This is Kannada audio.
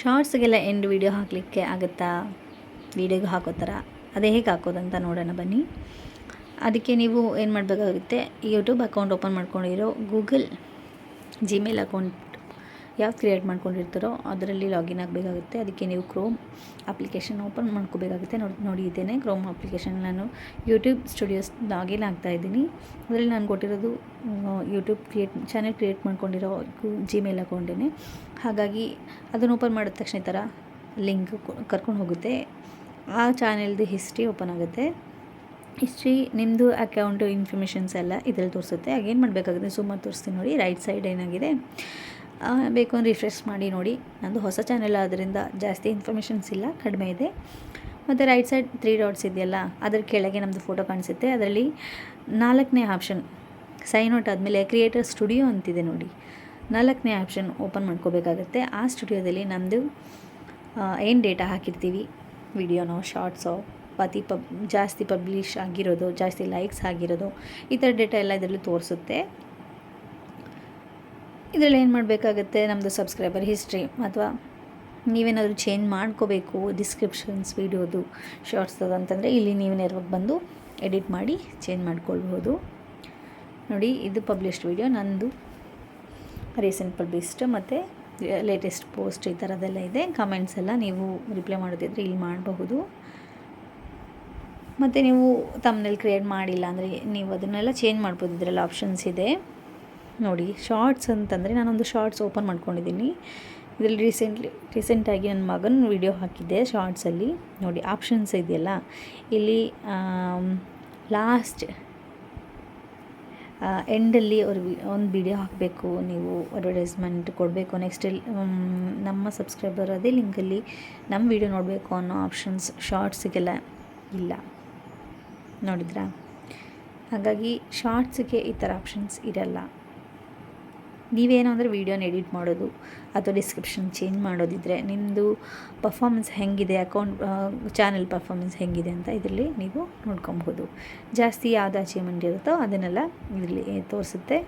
ಶಾರ್ಟ್ಸ್ಗೆಲ್ಲ ಎಂಡ್ ವೀಡಿಯೋ ಹಾಕಲಿಕ್ಕೆ ಆಗುತ್ತಾ? ವೀಡಿಯೋಗೆ ಹಾಕೋ ಥರ. ಅದೇ ಹೇಗೆ ಹಾಕೋದಂತ ನೋಡೋಣ ಬನ್ನಿ. ಅದಕ್ಕೆ ನೀವು ಏನು ಮಾಡಬೇಕಾಗುತ್ತೆ? ಯೂಟ್ಯೂಬ್ ಅಕೌಂಟ್ ಓಪನ್ ಮಾಡ್ಕೊಂಡಿರೋ ಗೂಗಲ್ ಜಿಮೇಲ್ ಅಕೌಂಟ್ ಯಾವ್ದು ಕ್ರಿಯೇಟ್ ಮಾಡ್ಕೊಂಡಿರ್ತಾರೋ ಅದರಲ್ಲಿ ಲಾಗಿನ್ ಆಗಬೇಕಾಗುತ್ತೆ. ಅದಕ್ಕೆ ನೀವು ಕ್ರೋಮ್ ಅಪ್ಲಿಕೇಶನ್ ಓಪನ್ ಮಾಡ್ಕೋಬೇಕಾಗುತ್ತೆ. ನೋಡಿ ನೋಡಿದ್ದೇನೆ ಕ್ರೋಮ್ ಅಪ್ಲಿಕೇಶನ್ ನಾನು ಯೂಟ್ಯೂಬ್ ಸ್ಟುಡಿಯೋಸ್ ಲಾಗಿನ್ ಆಗ್ತಾ ಇದ್ದೀನಿ. ಅದರಲ್ಲಿ ನಾನು ಕೊಟ್ಟಿರೋದು ಯೂಟ್ಯೂಬ್ ಕ್ರಿಯೇಟ್ ಚಾನೆಲ್ ಕ್ರಿಯೇಟ್ ಮಾಡ್ಕೊಂಡಿರೋ ಜಿಮೇಲ್ ಅಕೌಂಟೇ ಹಾಗಾಗಿ ಅದನ್ನು ಓಪನ್ ಮಾಡಿದ ತಕ್ಷಣ ಈ ಥರ ಲಿಂಕ್ ಕರ್ಕೊಂಡು ಹೋಗುತ್ತೆ. ಆ ಚಾನೆಲ್ದು ಹಿಸ್ಟ್ರಿ ಓಪನ್ ಆಗುತ್ತೆ. ಹಿಸ್ಟ್ರಿ ನಿಮ್ಮದು ಅಕೌಂಟು ಇನ್ಫಾರ್ಮೇಷನ್ಸ್ ಎಲ್ಲ ಇದರಲ್ಲಿ ತೋರಿಸುತ್ತೆ. ಆಗೇನು ಮಾಡಬೇಕಾಗುತ್ತೆ? ಸುಮ್ಮನೆ ತೋರಿಸ್ತೀನಿ ನೋಡಿ. ರೈಟ್ ಸೈಡ್ ಏನಾಗಿದೆ? ಬೇಕು ಅಂದರೆ ರಿಫ್ರೆಶ್ ಮಾಡಿ ನೋಡಿ. ನಂದು ಹೊಸ ಚಾನೆಲ್ ಆದ್ದರಿಂದ ಜಾಸ್ತಿ ಇನ್ಫಾರ್ಮೇಷನ್ಸ್ ಇಲ್ಲ, ಕಡಿಮೆ ಇದೆ. ಮತ್ತು ರೈಟ್ ಸೈಡ್ ತ್ರೀ ಡಾಟ್ಸ್ ಇದೆಯಲ್ಲ, ಅದರ ಕೆಳಗೆ ನಮ್ಮದು ಫೋಟೋ ಕಾಣಿಸುತ್ತೆ. ಅದರಲ್ಲಿ ನಾಲ್ಕನೇ ಆಪ್ಷನ್ ಸೈನ್ ಔಟ್ ಆದಮೇಲೆ ಕ್ರಿಯೇಟರ್ ಸ್ಟುಡಿಯೋ ಅಂತಿದೆ ನೋಡಿ. ನಾಲ್ಕನೇ ಆಪ್ಷನ್ ಓಪನ್ ಮಾಡ್ಕೋಬೇಕಾಗತ್ತೆ. ಆ ಸ್ಟುಡಿಯೋದಲ್ಲಿ ನಮ್ಮದು ಏನು ಡೇಟಾ ಹಾಕಿರ್ತೀವಿ? ವಿಡಿಯೋನೋ ಶಾರ್ಟ್ಸೋ ಪತಿ ಪಬ್, ಜಾಸ್ತಿ ಪಬ್ಲಿಷ್ ಆಗಿರೋದು, ಜಾಸ್ತಿ ಲೈಕ್ಸ್ ಆಗಿರೋದು, ಈ ಥರ ಡೇಟಾ ಎಲ್ಲ ಇದರಲ್ಲಿ ತೋರಿಸುತ್ತೆ. ಇದರಲ್ಲಿ ಏನು ಮಾಡಬೇಕಾಗುತ್ತೆ? ನಮ್ಮದು ಸಬ್ಸ್ಕ್ರೈಬರ್ ಹಿಸ್ಟ್ರಿ ಅಥವಾ ನೀವೇನಾದರೂ ಚೇಂಜ್ ಮಾಡ್ಕೋಬೇಕು ಡಿಸ್ಕ್ರಿಪ್ಷನ್ಸ್ ವೀಡಿಯೋದು ಶಾರ್ಟ್ಸ್ ಅಂತಂದರೆ ಇಲ್ಲಿ ನೀವು ನೇರವಾಗಿ ಬಂದು ಎಡಿಟ್ ಮಾಡಿ ಚೇಂಜ್ ಮಾಡ್ಕೊಳ್ಬೋದು ನೋಡಿ, ಇದು ಪಬ್ಲಿಷ್ಡ್ ವೀಡಿಯೋ ನಂದು ರೀಸೆಂಟ್ ಪಬ್ಲಿಷ್ಡ್ ಮತ್ತು ಲೇಟೆಸ್ಟ್ ಪೋಸ್ಟ್ ಈ ಥರದ್ದೆಲ್ಲ ಇದೆ. ಕಮೆಂಟ್ಸ್ ಎಲ್ಲ ನೀವು ರಿಪ್ಲೈ ಮಾಡೋದಿದ್ರೆ ಇಲ್ಲಿ ಮಾಡಬಹುದು. ಮತ್ತು ನೀವು ತಮ್ಮನೇಲಿ ಕ್ರಿಯೇಟ್ ಮಾಡಿಲ್ಲ ಅಂದರೆ ನೀವು ಅದನ್ನೆಲ್ಲ ಚೇಂಜ್ ಮಾಡ್ಬೋದು ಇದರಲ್ಲಿ ಆಪ್ಷನ್ಸ್ ಇದೆ. ನೋಡಿ ಶಾರ್ಟ್ಸ್ ಅಂತಂದರೆ ನಾನೊಂದು ಶಾರ್ಟ್ಸ್ ಓಪನ್ ಮಾಡ್ಕೊಂಡಿದ್ದೀನಿ. ಇದರಲ್ಲಿ ರೀಸೆಂಟ್ಲಿ ರೀಸೆಂಟಾಗಿ ನನ್ನ ಮಗನ ವಿಡಿಯೋ ಹಾಕಿದ್ದೆ ಶಾರ್ಟ್ಸಲ್ಲಿ ನೋಡಿ ಆಪ್ಷನ್ಸ್ ಇದೆಯಲ್ಲ. ಇಲ್ಲಿ ಲಾಸ್ಟ್ ಎಂಡಲ್ಲಿ ಅವ್ರು ಒಂದು ವಿಡಿಯೋ ಹಾಕಬೇಕು, ನೀವು ಅಡ್ವರ್ಟೈಸ್ಮೆಂಟ್ ಕೊಡಬೇಕು. ನೆಕ್ಸ್ಟ್ ನಮ್ಮ ಸಬ್ಸ್ಕ್ರೈಬರ್ ಅದೇ ಲಿಂಕಲ್ಲಿ ನಮ್ಮ ವಿಡಿಯೋ ನೋಡಬೇಕು ಅನ್ನೋ ಆಪ್ಷನ್ಸ್ ಶಾರ್ಟ್ಸಿಗೆಲ್ಲ ಇಲ್ಲ. ನೋಡಿದ್ರಾ? ಹಾಗಾಗಿ ಶಾರ್ಟ್ಸಿಗೆ ಈ ಥರ ಆಪ್ಷನ್ಸ್ ಇರಲ್ಲ. ನೀವೇನು ಅಂದರೆ ವೀಡಿಯೋನ ಎಡಿಟ್ ಮಾಡೋದು ಅಥವಾ ಡಿಸ್ಕ್ರಿಪ್ಷನ್ ಚೇಂಜ್ ಮಾಡೋದಿದ್ರೆ ನಿಮ್ಮದು ಪರ್ಫಾಮೆನ್ಸ್ ಹೆಂಗಿದೆ ಅಕೌಂಟ್ ಚಾನಲ್ ಪರ್ಫಾಮೆನ್ಸ್ ಹೆಂಗಿದೆ ಅಂತ ಇದರಲ್ಲಿ ನೀವು ನೋಡ್ಕೊಬಹುದು. ಜಾಸ್ತಿ ಯಾವ್ದು ಅಚೀವ್ಮೆಂಟ್ ಇರುತ್ತೋ ಅದನ್ನೆಲ್ಲ ಇದರಲ್ಲಿ ತೋರಿಸುತ್ತೆ.